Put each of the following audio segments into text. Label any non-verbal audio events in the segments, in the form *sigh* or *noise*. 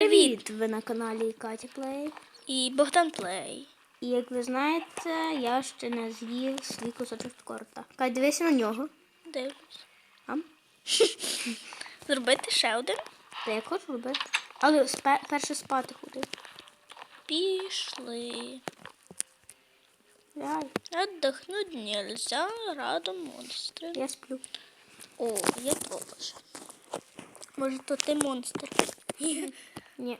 Привіт! Ви на каналі Катя Плей. І Богдан Плей. І як ви знаєте, я ще не з'їв свій кусочок торта. Кать, дивися на нього. Дивлюсь. А? *laughs* Зробити ще один. Та я хочу робити. Але спе- перше спати ходив. Пішли. Отдохнуть нельзя, радом монстри. Я сплю. О, я теж. Може, то ти монстр. *laughs* Ні.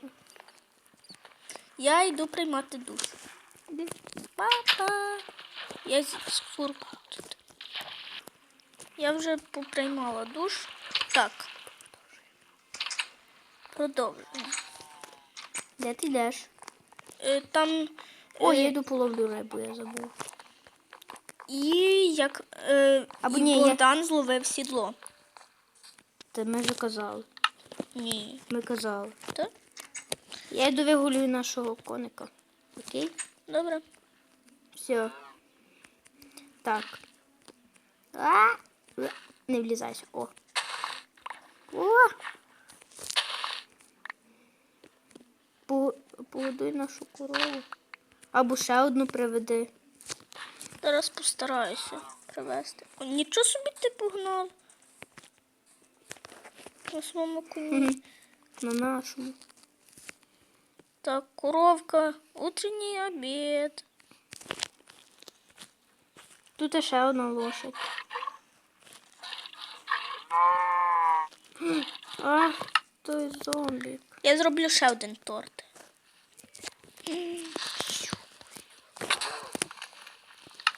Я йду приймати душ. Іди. Папа. Я з сурку тут. Я вже поприймала душ. Так. Продовжуємо. Де ти йдеш? Е, Там. О, е, я йду половлю рибу, я забув. І як е, Або і ні, я- Богдан зловив сідло. Та ми вже казали. Ні. Ми казали. Так? Я йду вигулюю нашого коника. Окей? Добре. Все. Так. А! Не влізайся. О. О! Погодуй нашу корову. Або ще одну приведи. Зараз постараюся привезти. О, нічого собі ти погнав. На своєму коні. На нашому. Так, коровка, утренній обід. Тут ще одна лошадь. Ах, той зомбік. Я зроблю ще один торт.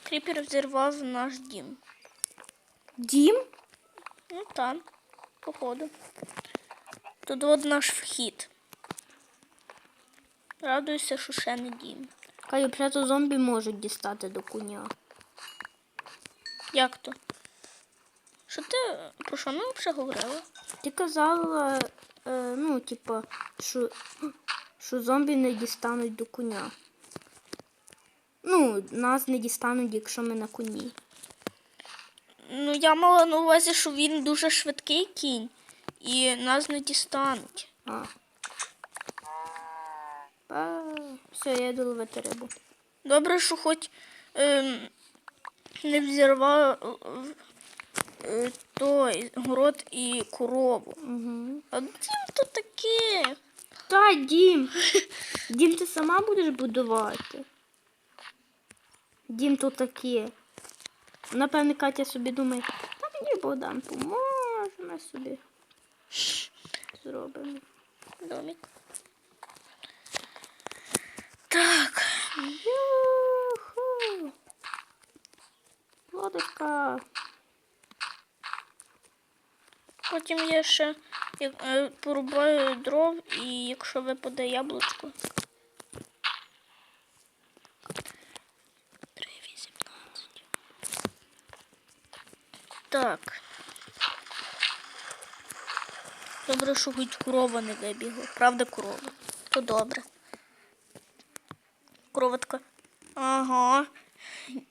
Кріпер взірвав наш дім. Дім? Ну там, походу. Тут от наш вхід. Радуюся, що ще не дім. Каю, то зомбі можуть дістати до коня. Як то? Що ти про що ми взагалі говорили? Ти казала, е, ну, типа, що, що зомбі не дістануть до коня. Ну, нас не дістануть, якщо ми на коні. Ну, я мала на увазі, що він дуже швидкий кінь і нас не дістануть. А. А, все, я йду ловити рибу. Добре, що хоч ем, не взірвав е, той город і корову. Угу. А дім то таке. Та, Дім. *laughs* Дім, ти сама будеш будувати. Дім тут таке. Напевне, Катя собі думає, та мені Богдан поможе, ми собі зробимо. Домик. Так. Юху. Лодочка. Потім я ще як, е, порубаю дров і якщо випаде яблучко. 3,18. Так. Добре, що хоч корова не вибігла. Правда, корова. То добре. Корова така. Ага.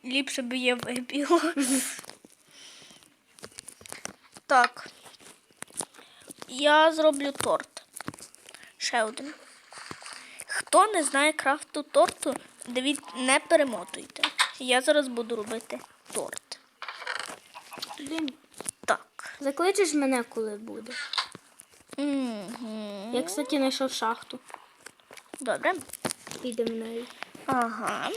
Ліпше би я вибігла. Так. Я зроблю торт. Ще один. Хто не знає крафту торту, дивіть, не перемотуйте. Я зараз буду робити торт. Блін, Так. закличеш мене, коли буде. Угу. Я, кстати, знайшов шахту. Добре. Підемо в Ага.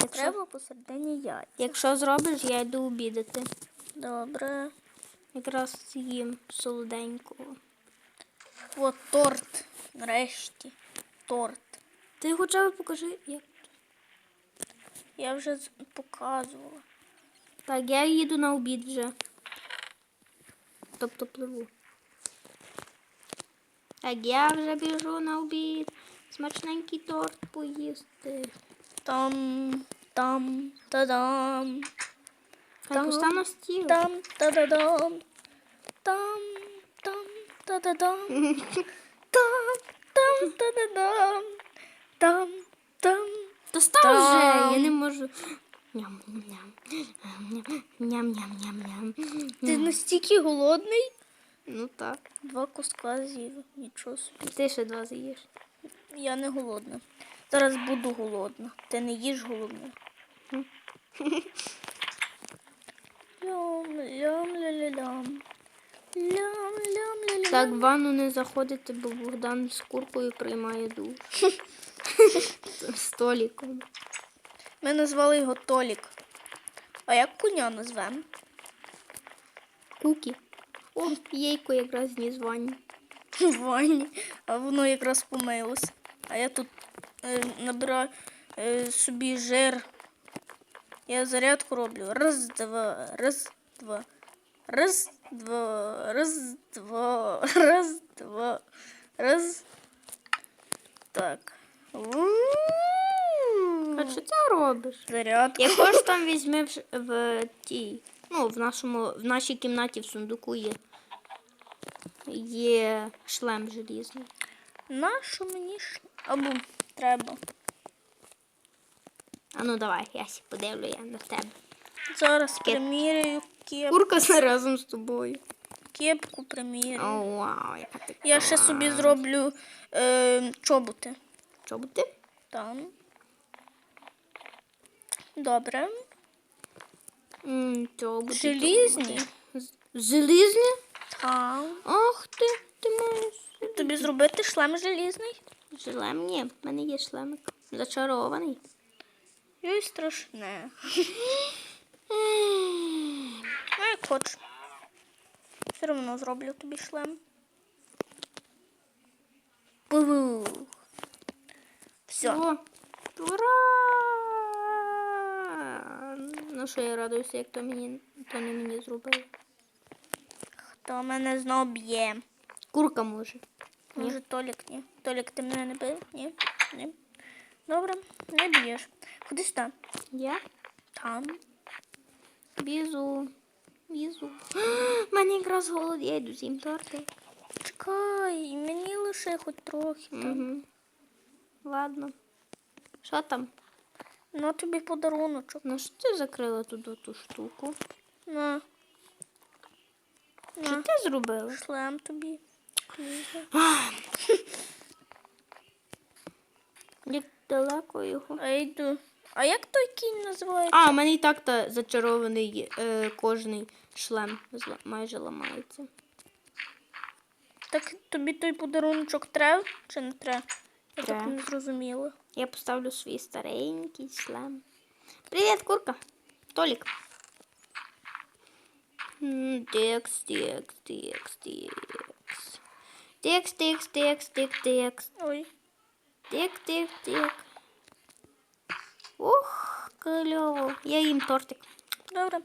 Якщо, Треба посередині яйця. якщо зробиш, я йду обідати. Добре. Якраз їм солоденького. От торт. Нарешті. Торт. Ти хоча б покажи, як. Я вже показувала. Так, я їду на обід вже. Тобто пливу. Так, я вже біжу на обід. Смачненький торт поїсти. Там, там, та-дам. Там. постав на стіл. Там, та-да-дам. Там, там, та-да-дам. *laughs* Там, там, та-да-дам. Там, там. Достав вже, я не можу. Ням-ням. Ням-ням-ням-ням. Ти настільки голодний? Ну так. Два куска з'їв. Нічого собі. Ти ще два з'їш. Я не голодна. Зараз буду голодна. Ти не їж лям, Так, в ванну не заходити, бо Богдан з куркою приймає душ. З Століком. Ми назвали його Толік. А як коня назвемо? Кукі. О, єйко якраз зніс в ванні. В ванні, а воно якраз помилось. А я тут е, набираю е, собі жир. Я зарядку роблю. Раз, два, раз, два. Раз, два, раз, два, *laughs* раз, два, раз. Так. А що ти робиш? Зарядка. Яко ж там *laughs* візьми в, в тій, ну, в нашому, в нашій кімнаті в сундуку є. Є шлем желізний. Нащо мені ж? Або треба. А ну давай, я сі подивлю я на тебе. Зараз приміряю кеп... Курка разом з тобою. кепку приміряю. О, вау, яка ти. Я ще собі зроблю е, чоботи. Буде? Там. Добре. М, Що? Желізні? Желізні? Там. Ах ти, ти маєш. Тобі зробити шлем желізний? Шлем? Ні, в мене є шлемик. Зачарований. Ой, страшне. *laughs* Ну, як хочеш. Все одно зроблю тобі шлем. Пух. Все. О, ура! Ну що я радуюся, як то мені то не мені зробили. Хто мене знов б'є? Курка може. Може, Толік, ні. Толік, ти мене не бив? Ні? Ні. Добре, не б'єш. Ходи сюди. Я? Там. Бізу. Бізу. *gasps* У мене якраз голод, я йду з'їм торти. Чекай, мені лише хоч трохи. там. Угу. Ладно. Що там? На тобі подаруночок. Ну що ти закрила туди ту штуку? На. Що На. ти зробила? Шлем тобі. Як далеко його? А йду. А як той кінь називається? А, у мене і так та зачарований е, кожний шлем зла- майже ламається. Так тобі той подаруночок треба чи не треба? Я так не зрозуміла. Я поставлю свій старенький шлем. Привіт, курка. Толік. М, Текс, текс, текс, Текс, текс, текс, текс, текс. Ой. Тик, тик, тик. Ух, кльово. Я їм тортик. Добре.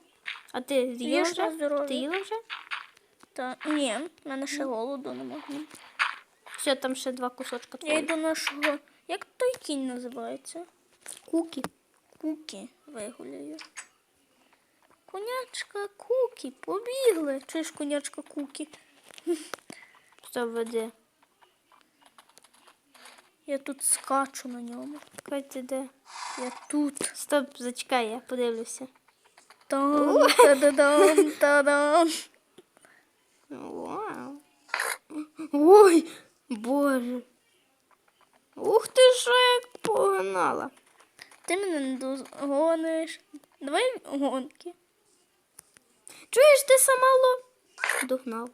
А ти на вже? Ти їла вже? Та ні, в мене ще голоду нема. Все, там ще два кусочка Я йду нашого. Як той кінь називається? Куки. Кукі вигуляю. Конячка Кукі, побігли. Чуєш конячка Кукі? Що веде? Я тут скачу на ньому. Катя, де? Я тут. Стоп, зачекай, я подивлюся. Там, та-да-дам, *laughs* та-дам. Вау. Ой, боже. Ух ти, що як погнала. Ти мене не догониш. Давай гонки. Чуєш, ти сама лов... Догнав.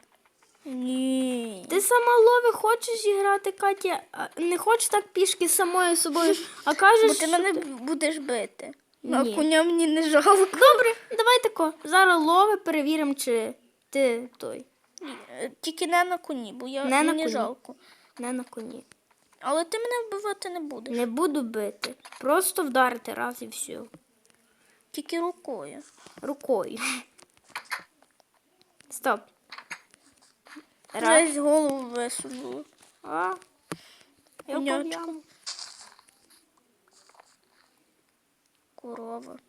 Ні. Ти сама лови хочеш грати, Катя, а не хочеш так пішки самою собою, а кажеш, Бо ти що мене ти- будеш бити. А Ні. коня мені не жалко. Добре, давай тако. Зараз лови перевіримо, чи ти той. Е, Тільки не на коні, бо я Не на мені коні. жалко. Не на коні. Але ти мене вбивати не будеш. Не буду бити. Просто вдарити раз і все. Тільки рукою. Рукою. Стоп. Раз. Голову висунула. А. Я Корова.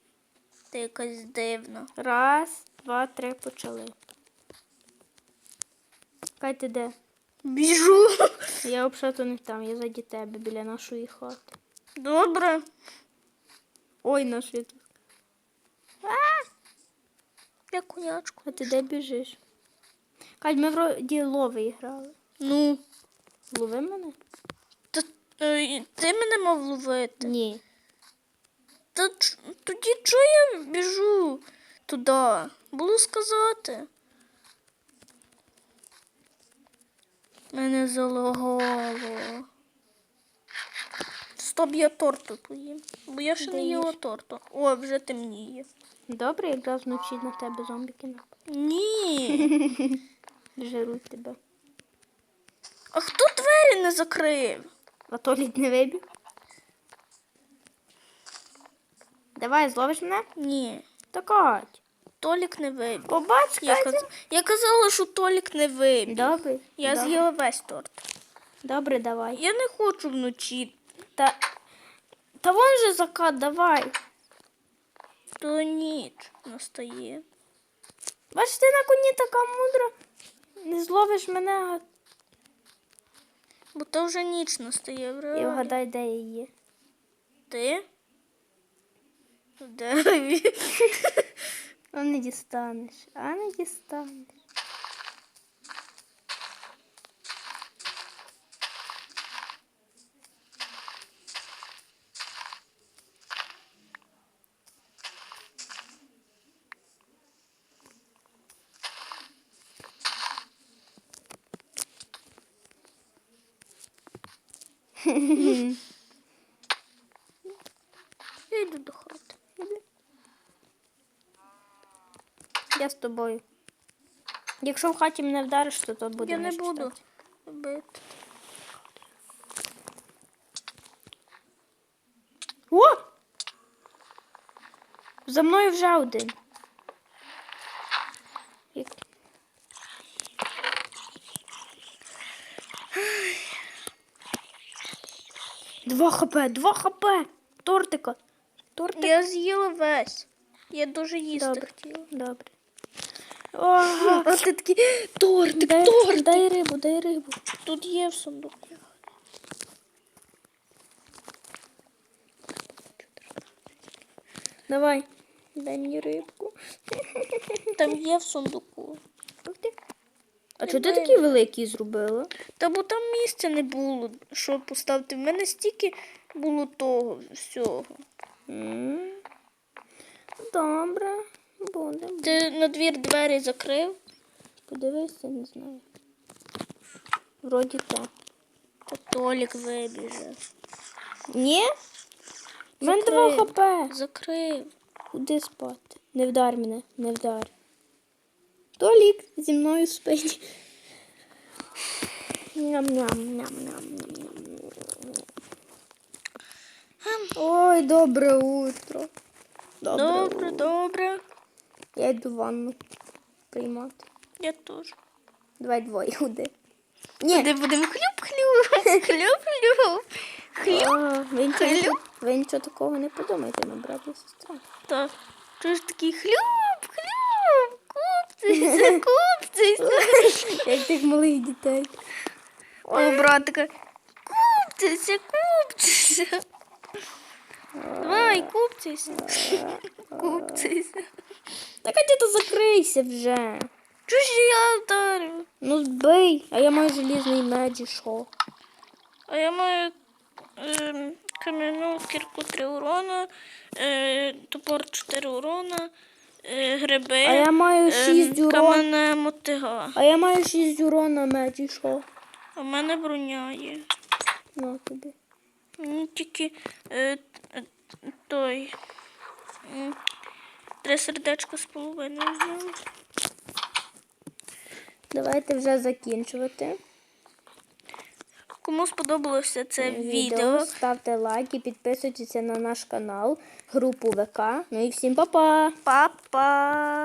Ти якась дивна. Раз, два, три, почали. Кай ти де? Біжу. Я взагалі не там, я заді тебе біля нашої хати. Добре. Ой, нашої тут. Я конячку. А ти де біжиш? Кать, ми вроді лови грали. Ну, Лови мене? та, е, ти мене мав ловити. Ні. Та тоді чого я біжу туди? Було сказати. Мене залагало. Стоп, я торту поїм. Бо я ще Де не їла торту. О, вже темніє. Добре, якраз вночі на тебе зомбіки напали. Ні. *laughs* Жируть тебе. А хто двері не закрив? А то не вибіг. Давай, зловиш мене? Ні. Та Кать. Толік не вибіг. Побач, Я, каз... я казала, що Толік не вибіг. Добре. Я добре. з'їла весь торт. Добре, давай. Я не хочу вночі. Та, та вон же закат, давай. То ніч настає. Бач, ти на коні така мудра. Не зловиш мене, Бо то вже ніч настає, і вгадай, де я є. Ти? Де? А *laughs* не дістанеш, а не дістанеш. Я йду до хати. Я з тобою. Якщо в хаті мене вдариш, то то буде Я не буду бити. О! За мною вже один. Як- Два хп, два хп. Тортика. Тортик. Я з'їла весь. Я дуже їсти Добре. хотіла. Добре. Ага. А ти такий тортик, Дай, тортик. дай рибу, дай рибу. Тут є в сундуку. Давай. Дай мені рибку. Там є в сундуку. Ух ти. А чого ти такі великі зробила? Та бо там місця не було, щоб поставити. В мене стільки було того всього. М. Добре. Буде. Ти на двір двері закрив? Подивися, не знаю. Вроді так. Та Толік вибіжав. Ні? В мене два Закрив. хп. Закрив. Куди спати? Не вдар мене, не вдар. Толік зі мною спить. Ням-ням-ням-ням-ням. Ой, добре утро. Добре. Добре, утро. добре. Я йду ванну приймати. Я теж. Давай двоє ходи. Ні, Де будемо. Хлюп-хлюп. Хлюп. а, ви, нічого, ви нічого такого не подумайте, на брат і сестра. Так. Чуєш такий хлюп, хлюп. Купцися. Як тих малих дітей. О, братика. Купцися, купцися. Давай, купцися. Купцися. Так а ти закрийся вже. Чого ж я вдарю? Ну збий, а я маю желізний меч і що? А я маю ем, кам'яну кірку 3 урона, е, топор 4 урона, е, гриби, А я маю ем, 6 урон. кам'яна мотига. А я маю 6 урона меч і що? А в мене броня є. На тобі. Мені тільки е, е, той. Три сердечка з половиною взяли. Давайте вже закінчувати. Кому сподобалося це відео, Ставте лайки, підписуйтесь на наш канал, групу ВК. Ну і всім па-па! па-па!